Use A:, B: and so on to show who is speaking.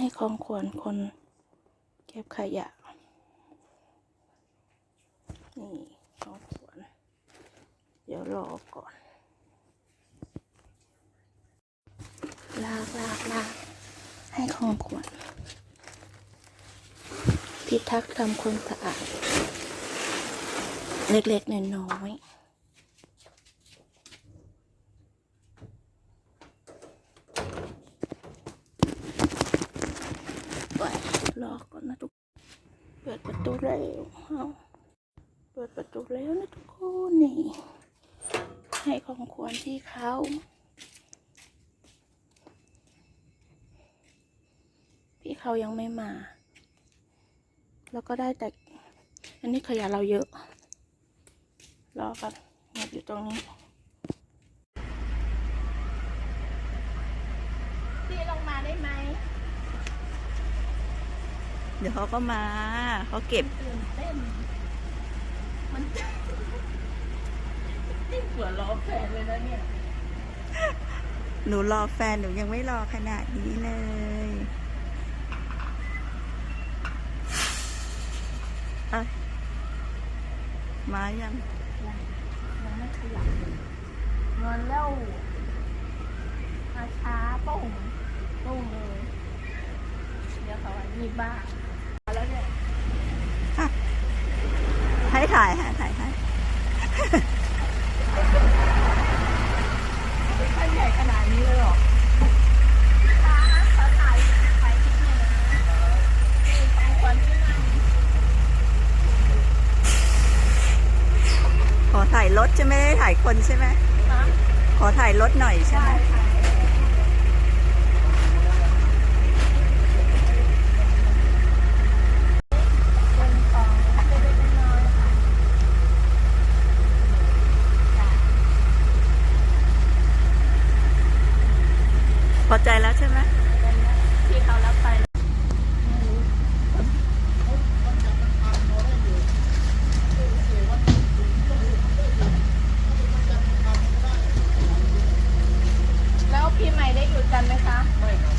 A: ให้ของขวัญคนเก็บขยะ นี่ของขวัญเดี๋ยวรอก่อน ลากลากลากให้ของขวัญพิทักษ์ทำความสะอาด เล็กๆน้อยๆไป รอก่อนนะทุก เปิดประตูแล้วเอาเปิดประตูแล้วนะทุกคนนี่ ให้ของขวัญที่เขาพี่เขายังไม่มา แล้วก็ได้แต่ อันนี้ขยะเราเยอะ รอกันเงียบอยู่ตรงนี้พี่ลงมาได้ไหม
B: เดี๋ยวเขาก็มา เขาเก็บ
A: ตื่นเต้นมันหัวล้อแฟนเลยนะเนี่ย
B: หนูรอแฟนหนูยังไม่รอขนาดนี้เลยเอ้ยมายัง
A: ยังไม่ขยับเลยเงินแล้วมาช้าปุ้งปุ้งเลย เดี๋ยวเขาอันนี้บ้าแล้วเนี่ย
B: ให้ ถ่ายให้ถ่ายให้
A: ท่านใหญ่ขนาดนี้เลยหรอช้าขอถ่ายถ่ายนิดนึงนี่ของขวัญที่นั่น
B: ขอถ่ายรถจะไม่ได้ถ่ายคนใช่ไหมขอถ่ายรถหน่อยใช่ไหม
A: ค่ะเป็นของเล็กๆน้อยๆค่ะ
B: พอใจแล้วใช่ไหม
A: ที่เขารับไปแล้วพี่ใหม่ได้หยุดกันไหมคะ
B: มันติด